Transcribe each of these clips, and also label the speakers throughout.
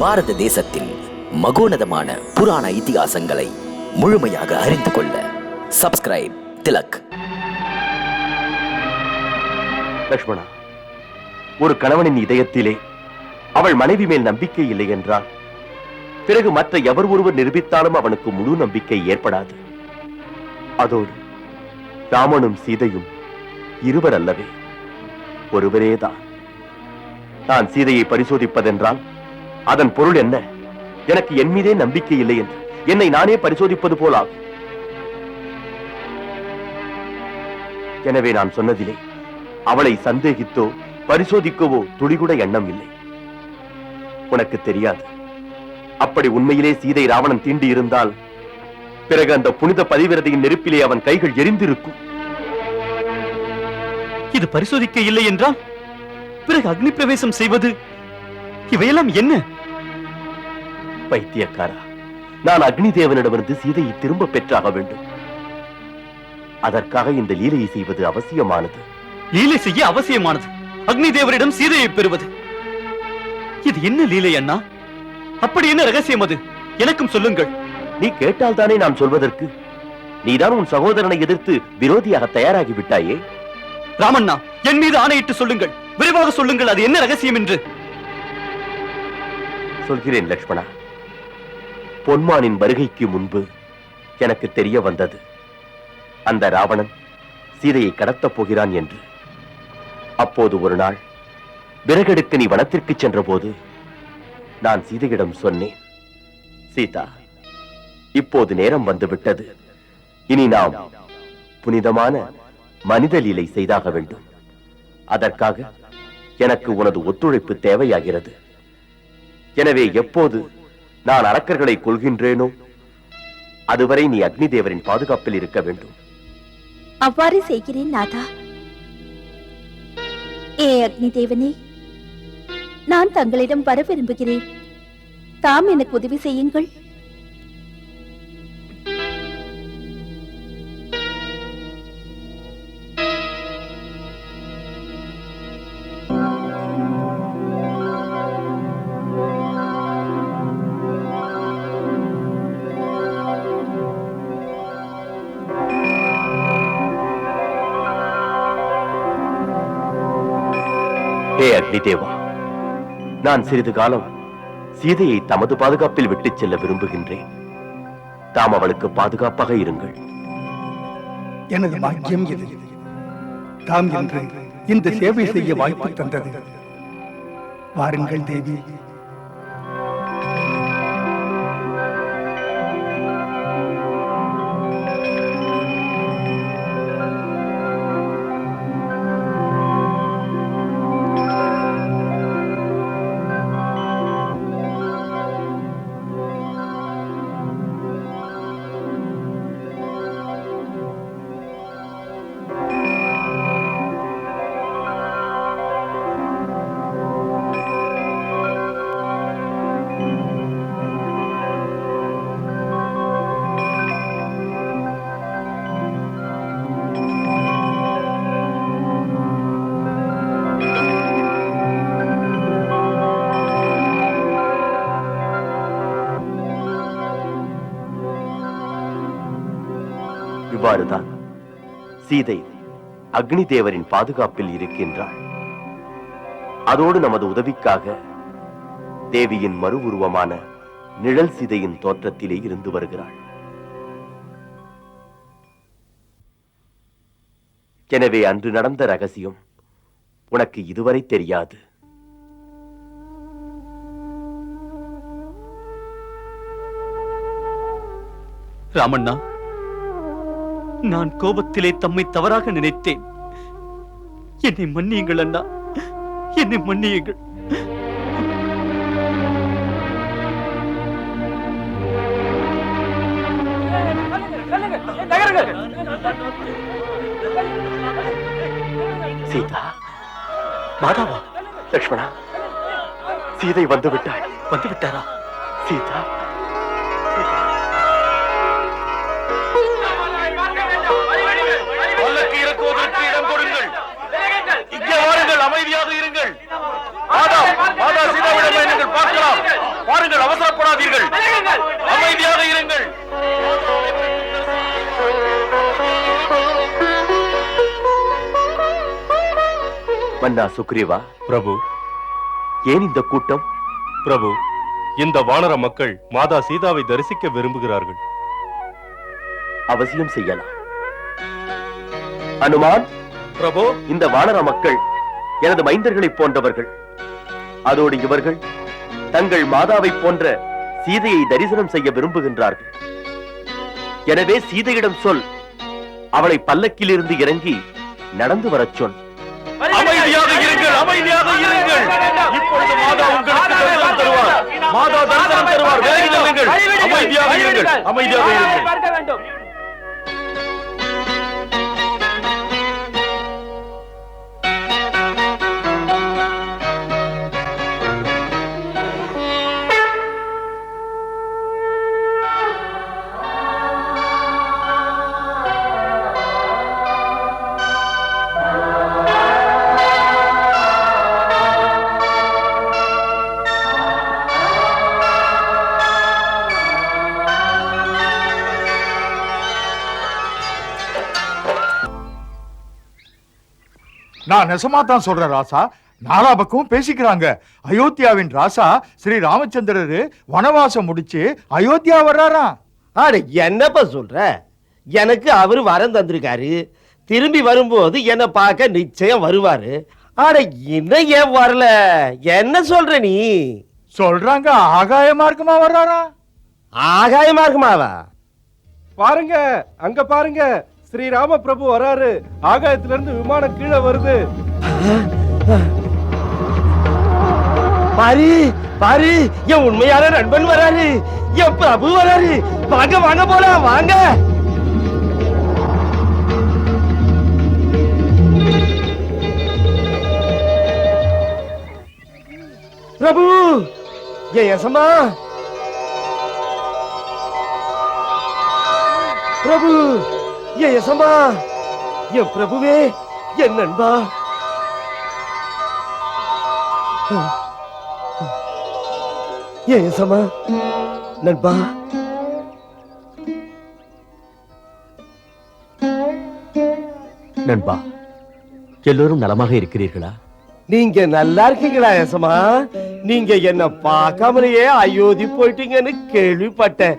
Speaker 1: பாரத தேசத்தின் மகோனதமான புராண இதிகாசங்களை முழுமையாக அறிந்து கொள்ள சப்ஸ்கிரைப் திலக்.
Speaker 2: லக்ஷ்மணா ஒரு கணவனின் இதயத்திலே அவள் மனைவி மேல் நம்பிக்கை இல்லை என்றால் பிறகு மற்ற எவர் ஒருவர் நிரூபித்தாலும் அவனுக்கு முழு நம்பிக்கை ஏற்படாது. அதோடு ராமனும் சீதையும் இருவர் அல்லவே ஒருவரேதான். நான் சீதையை பரிசோதிப்பதென்றால் அதன் பொருள் என்ன? எனக்கு என் மீதே நம்பிக்கை இல்லை என்று. என்னை நானே பரிசோதிப்பது போலாகும் எனவே நான் சொன்னதிலே அவளை சந்தேகித்தோ பரிசோதிக்கவோ துளிகூட எண்ணம் இல்லை. உனக்கு தெரியாது. அப்படி உண்மையிலே சீதை ராவணன் தீண்டி இருந்தால் பிறகு அந்த புனித பதிவிரதையின் நெருப்பிலே அவன் கைகள் எரிந்திருக்கும்.
Speaker 3: இது பரிசோதிக்க இல்லை என்றால் பிறகு அக்னி பிரவேசம் செய்வது இவையெல்லாம் என்ன?
Speaker 2: பைத்தியக்காரா நான் அக்னி தேவனிடமிருந்து சீதையை திரும்ப பெற்றாக வேண்டும். அதற்காக இந்த லீலையை செய்வது அவசியமானது.
Speaker 3: லீலை செய்ய அவசியமானது. அக்னி தேவரிடம் சீதையை பெறுவது. இது என்ன லீலை அண்ணா? அப்படி என்ன ரகசியம் அது? எனக்கும் சொல்லுங்கள்.
Speaker 2: நீ கேட்டால் தானே நான் சொல்வதற்கு? நீதான் உன் சகோதரனை எதிர்த்து விரோதியாக தயாராகி விட்டாயே
Speaker 3: ராமண்ணா என் மீது ஆணையிட்டு சொல்லுங்கள். விரைவாக சொல்லுங்கள் அது என்ன ரகசியம் என்று?
Speaker 2: சொல்கிறேன் லக்ஷ்மணா. பொன்மானின் வருகைக்கு முன்பு எனக்கு தெரிய வந்தது. அந்த ராவணன் சீதையை கடத்தப் போகிறான் என்று. அப்போது ஒரு நாள் விறகெடுக்க நீ வனத்திற்கு சென்றபோது நான் சீதையிடம் சொன்னேன் சீதா இப்போது நேரம் வந்துவிட்டது. இனி நாம் புனிதமான மனித லீலை செய்தாக வேண்டும். அதற்காக எனக்கு உனது ஒத்துழைப்பு தேவையாகிறது. எனவே எப்போது நான் அரக்கர்களை கொள்கின்றேனோ அதுவரை நீ அக்னி தேவரின் பாதுகாப்பில் இருக்க வேண்டும்.
Speaker 4: அவ்வாறு செய்கிறேன் நாதா. ஏ அக்னி தேவனே நான் தங்களிடம் வர விரும்புகிறேன். தாம் எனக்கு உதவி செய்யுங்கள்.
Speaker 2: ஹே அக்னி தேவா நான் சிறிது காலம் சீதையை தமது பாதுகாப்பில் விட்டுச் செல்ல விரும்புகின்றேன். தாம் அவளுக்கு பாதுகாப்பாக இருங்கள்.
Speaker 5: எனது பாக்கியம் இது. தாம் என்று இந்த சேவை செய்ய வாய்ப்பு தந்தது. வாருங்கள் தேவி
Speaker 2: இவ்வாறுதான் சீதை அக்னி தேவரின் பாதுகாப்பில் இருக்கின்றாள். அதோடு நமது உதவிக்காக தேவியின் மறு உருவமான நிழல் சீதையின் தோற்றத்திலே இருந்து வருகிறாள். எனவே அன்று நடந்த ரகசியம் உனக்கு இதுவரை தெரியாது.
Speaker 3: ராமண்ணா நான் கோபத்திலே தம்மை தவறாக நினைத்தேன். என்னை மன்னியுங்கள் அண்ணா. என்னை மன்னியுங்கள்.
Speaker 2: சீதா மாதாவா லக்ஷ்மணா சீதை வந்து விட்டாள்.
Speaker 3: வந்து விட்டாரா?
Speaker 2: சீதா பாருங்கள் அவசரப்படாதீர்கள். அமைதியாக இருங்கள். மன்னா சுக்ரீவா.
Speaker 6: பிரபு.
Speaker 2: ஏன் இந்த கூட்டம்?
Speaker 6: பிரபு இந்த வானர மக்கள் மாதா சீதாவை தரிசிக்க விரும்புகிறார்கள்.
Speaker 2: அவசியம் செய்யலாம். அனுமான்
Speaker 6: பிரபு.
Speaker 2: இந்த வானர மக்கள் எனது மைந்தர்களைப் போன்றவர்கள். அதோடு இவர்கள் தங்கள் மாதாவை போன்ற சீதையை தரிசனம் செய்ய விரும்புகின்றார்கள். எனவே சீதையிடம் சொல் அவளை பல்லக்கில் இருந்து இறங்கி நடந்து வரச் சொல். அமைதியாக இருங்கள் அமைதியாக இருங்கள். இப்பொழுது மாதா உங்களுக்கு தரிசனம் தருவார். மாதா தரிசனம் தருவார். அமைதியாக இருங்கள். அமைதியாக இருங்கள்.
Speaker 5: நான் நெசமா தான் சொல்றேன் ராசா. நாலா பக்கமும் பேசிக்கிறாங்க. அயோத்தியாவின் ராசா ஸ்ரீ ராமச்சந்திரரு வனவாசம் முடிச்சு அயோத்தியா வர்றாராம்
Speaker 7: அட என்னப்பா சொல்ற? எனக்கு அவரு வரம் தந்திருக்காரு. திரும்பி வரும்போது என்ன பார்க்க நிச்சயம் வருவாரு. அட இன்னும் ஏன் வரல? என்ன சொல்ற நீ?
Speaker 5: சொல்றாங்க ஆகாய மார்க்கமா வர்றாராம்
Speaker 7: ஆகாயமா இருக்குமாவா
Speaker 8: பாருங்க அங்க பாருங்க. ஸ்ரீராம பிரபு வராரு. ஆகாயத்துல இருந்து விமானம் கீழே வருது.
Speaker 7: பாரி பாரி என் உண்மையான நண்பன் வராரு. என் பிரபு வராரு. வாங்க வாங்க போலாம் வாங்க. பிரபு ஏ யசமா பிரபு ஏ யசமா என் பிரபுவே என் நண்பா. ஏ யசமா நண்பா.
Speaker 2: நண்பா எல்லோரும் நலமாக இருக்கிறீர்களா?
Speaker 7: நீங்க நல்லா இருக்கீங்களா யசமா நீங்க என்ன பார்க்காமலேயே அயோத்தி போயிட்டீங்கன்னு கேள்விப்பட்டேன்.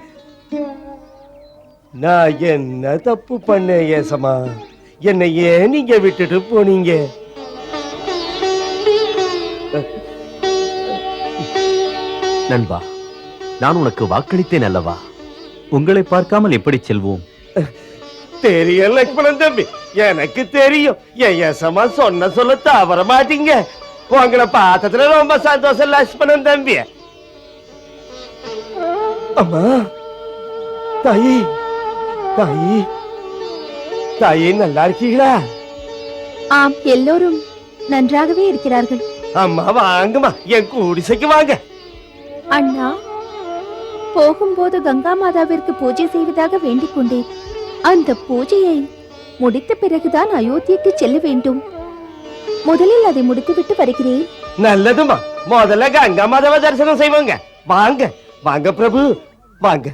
Speaker 7: நான் என்ன தப்பு பண்ணேன் ஏசமா என்னை ஏன் நீங்க விட்டுட்டு போனீங்க?
Speaker 2: நண்பா நான் உனக்கு வாக்களித்தேன் அல்லவா?
Speaker 3: உங்களை பார்க்காமல் எப்படி செல்வோம்?
Speaker 7: தெரியும் லக்ஷ்மணன் தம்பி. எனக்கு தெரியும். என் யசமா சொன்ன சொல்ல தவற மாட்டீங்க? உங்களை பார்த்ததுல ரொம்ப சந்தோஷம் லக்ஷ்மணன் தம்பி. அம்மா தாயி தாயி தாயி நல்லா இருக்கீங்களா?
Speaker 4: ஆம் எல்லோரும் நன்றாகவே இருக்கிறார்கள்.
Speaker 7: அம்மா வாங்கம்மா என் குடிசைக்கு வாங்க.
Speaker 4: அண்ணா போகும்போது கங்கா மாதாவிற்கு பூஜை செய்வதாக வேண்டிக் கொண்டேன். அந்த பூஜையை முடித்த பிறகுதான் அயோத்திக்கு செல்ல வேண்டும். முதலில் அதை முடித்துவிட்டு வருகிறேன்.
Speaker 7: நல்லதுமா முதல்ல கங்கா மாதவ தரிசனம் செய்வாங்க. வாங்க வாங்க பிரபு வாங்க.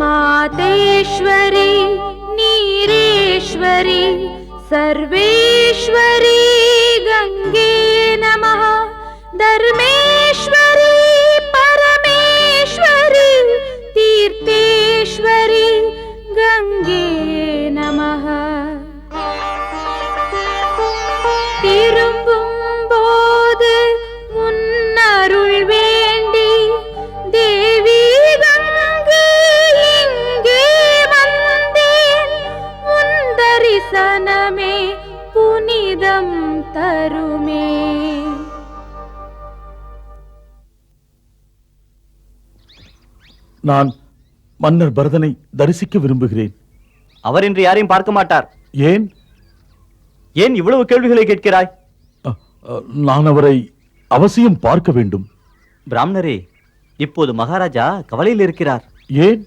Speaker 9: मातेश्वरी नीरेश्वरी सर्वेश्वरी गङ्गे नमः
Speaker 10: நான் மன்னர் பரதனை தரிசிக்க விரும்புகிறேன்.
Speaker 3: அவர் இன்று யாரையும் பார்க்க மாட்டார்.
Speaker 10: ஏன்?
Speaker 3: ஏன் இவ்வளவு கேள்விகளை கேட்கிறாய்?
Speaker 10: நான் அவரை அவசியம் பார்க்க வேண்டும்.
Speaker 3: பிராமணரே இப்போது மகாராஜா கவலையில் இருக்கிறார்.
Speaker 10: ஏன்?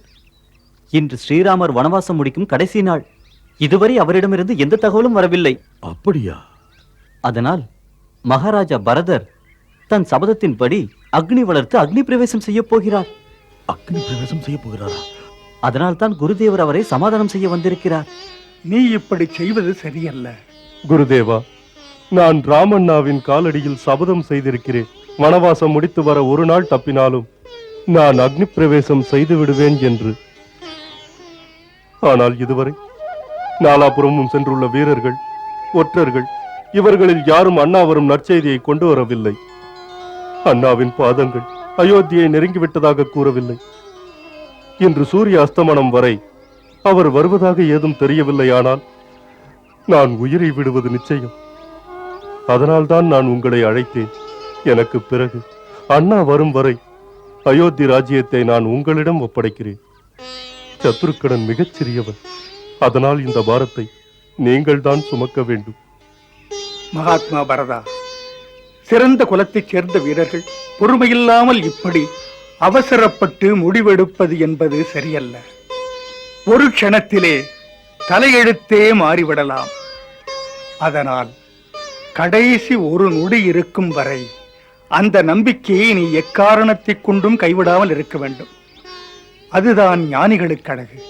Speaker 3: இன்று ஸ்ரீராமர் வனவாசம் முடிக்கும் கடைசி நாள். இதுவரை அவரிடமிருந்து எந்த தகவலும் வரவில்லை.
Speaker 10: அப்படியா?
Speaker 3: அதனால் மகாராஜா பரதர் தன் சபதத்தின்படி அக்னி வளர்த்து அக்னி பிரவேசம் செய்ய போகிறார்.
Speaker 10: அக்னி பிரவேசம் செய்ய போகிறாரா?
Speaker 3: அதனால் தான் குருதேவர் அவரை சமாதானம் செய்ய வந்திருக்கிறார்.
Speaker 11: நீ இப்படி செய்வது சரியல்ல.
Speaker 6: குருதேவா நான் ராமண்ணாவின் காலடியில் சபதம் செய்திருக்கிறேன். வனவாசம் முடித்து வர ஒரு நாள் தப்பினாலும் நான் அக்னி பிரவேசம் செய்து விடுவேன் என்று. ஆனால் இதுவரை நாலாபுறமும் சென்றுள்ள வீரர்கள் ஒற்றர்கள் இவர்களில் யாரும் அண்ணா வரும் நற்செய்தியை கொண்டு வரவில்லை. அண்ணாவின் பாதங்கள் அயோத்தியை நெருங்கிவிட்டதாக கூறவில்லை. இன்று சூரிய அஸ்தமனம் வரை அவர் வருவதாக ஏதும் தெரியவில்லையானால் நான் உயிரை விடுவது நிச்சயம். அதனால்தான் நான் உங்களை அழைத்தேன். எனக்கு பிறகு அண்ணா வரும் வரை அயோத்தி ராஜ்யத்தை நான் உங்களிடம் ஒப்படைக்கிறேன். சத்ருக்கடன் மிகச் சிறியவன் அதனால் இந்த பாரத்தை நீங்கள்தான் சுமக்க வேண்டும்.
Speaker 11: மகாத்மா பரதா சிறந்த குலத்தைச் சேர்ந்த வீரர்கள். பொறுமையில்லாமல் இப்படி அவசரப்பட்டு முடிவெடுப்பது என்பது சரியல்ல. ஒரு க்ஷணத்திலே தலையெழுத்தே மாறிவிடலாம். அதனால் கடைசி ஒரு நொடி இருக்கும் வரை அந்த நம்பிக்கையை நீ எக்காரணத்தைக் கொண்டும் கைவிடாமல் இருக்க வேண்டும். அதுதான் ஞானிகளுக்கு அழகு.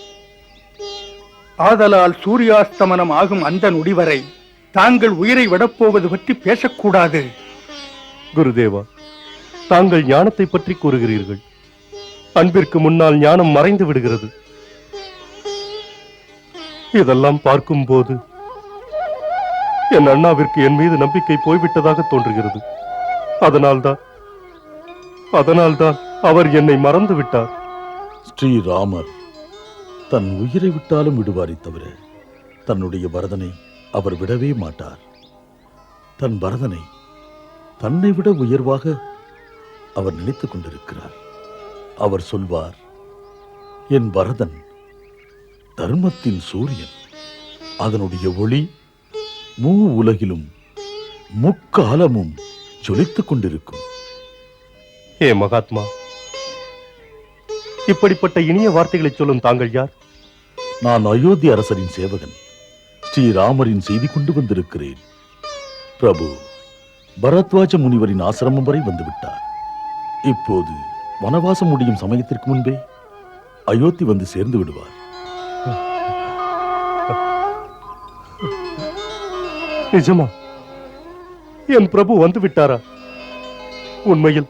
Speaker 11: ஆதலால் சூரியாஸ்தமனம் ஆகும் அந்த நொடி வரை தாங்கள் உயிரை விடப்போவது பற்றி பேசக்கூடாது.
Speaker 6: குருதேவா தாங்கள் ஞானத்தை பற்றி கூறுகிறீர்கள். அன்பிற்கு முன்னால் ஞானம் மறைந்து விடுகிறது. இதெல்லாம் பார்க்கும் போது என் அண்ணாவிற்கு என் மீது நம்பிக்கை போய்விட்டதாக தோன்றுகிறது. அதனால்தான் அதனால்தான் அவர் என்னை மறந்து விட்டார்.
Speaker 10: ஸ்ரீராமர் தன் உயிரை விட்டாலும் விடுவாரை தவிர தன்னுடைய பரதனை அவர் விடவே மாட்டார். தன் பரதனை தன்னை விட உயர்வாக அவர் நினைத்துக் கொண்டிருக்கிறார். அவர் சொல்வார் என் பரதன் தர்மத்தின் சூரியன் அதனுடைய ஒளி மூ உலகிலும் முக்காலமும் ஜொலித்துக் கொண்டிருக்கும்.
Speaker 6: ஹே மகாத்மா இப்படிப்பட்ட இனிய வார்த்தைகளை சொல்லும் தாங்கள் யார்?
Speaker 10: நான் அயோத்தி அரசரின் சேவகன் ஸ்ரீராமரின் செய்தி கொண்டு வந்திருக்கிறேன். பிரபு பரத்வாஜ முனிவரின் ஆசிரமம் வரை வந்துவிட்டார். இப்போது வனவாசம் முடியும் சமயத்திற்கு முன்பே அயோத்தி வந்து சேர்ந்து விடுவார்.
Speaker 6: நிஜமா? என் பிரபு வந்து விட்டாரா? உண்மையில்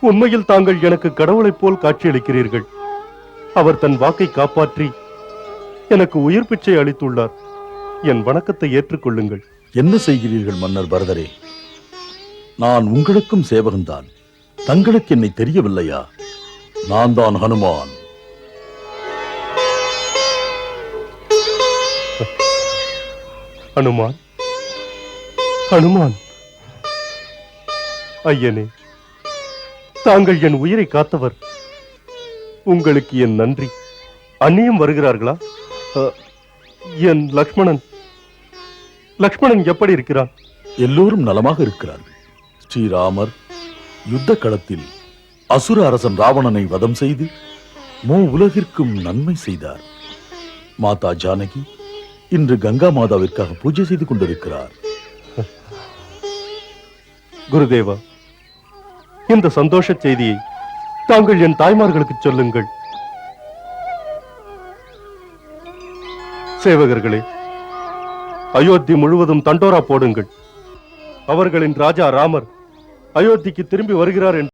Speaker 6: உண்மையில் தாங்கள் எனக்கு கடவுளைப் போல் காட்சியளிக்கிறீர்கள். அவர் தன் வாக்கை காப்பாற்றி எனக்கு உயிர் பிச்சை அளித்துள்ளார். என் வணக்கத்தை ஏற்றுக்கொள்ளுங்கள்.
Speaker 10: என்ன செய்கிறீர்கள் மன்னர் பரதரே? நான் உங்களுக்கும் சேவகன்தான் தங்களுக்கு என்னை தெரியவில்லையா? நான் தான் ஹனுமான்.
Speaker 6: ஹனுமான்? ஹனுமான்? ஐயனே தாங்கள் என் உயிரை காத்தவர். உங்களுக்கு என் நன்றி. அந்நியம் வருகிறார்களா? என் லக்ஷ்மணன் லக்ஷ்மணன் எப்படி இருக்கிறான்?
Speaker 10: எல்லோரும் நலமாக இருக்கிறார்கள். ஸ்ரீராமர் யுத்த களத்தில் அசுர அரசன் ராவணனை வதம் செய்து மூ உலகிற்கும் நன்மை செய்தார். மாதா ஜானகி இன்று கங்கா மாதாவிற்காக பூஜை செய்து கொண்டிருக்கிறார்.
Speaker 6: குருதேவா இந்த சந்தோஷ செய்தியை தாங்கள் என் தாய்மார்களுக்கு சொல்லுங்கள். சேவகர்களே அயோத்தி முழுவதும் தண்டோரா போடுங்கள். அவர்களின் ராஜா ராமர் அயோத்திக்கு திரும்பி வருகிறார் என்று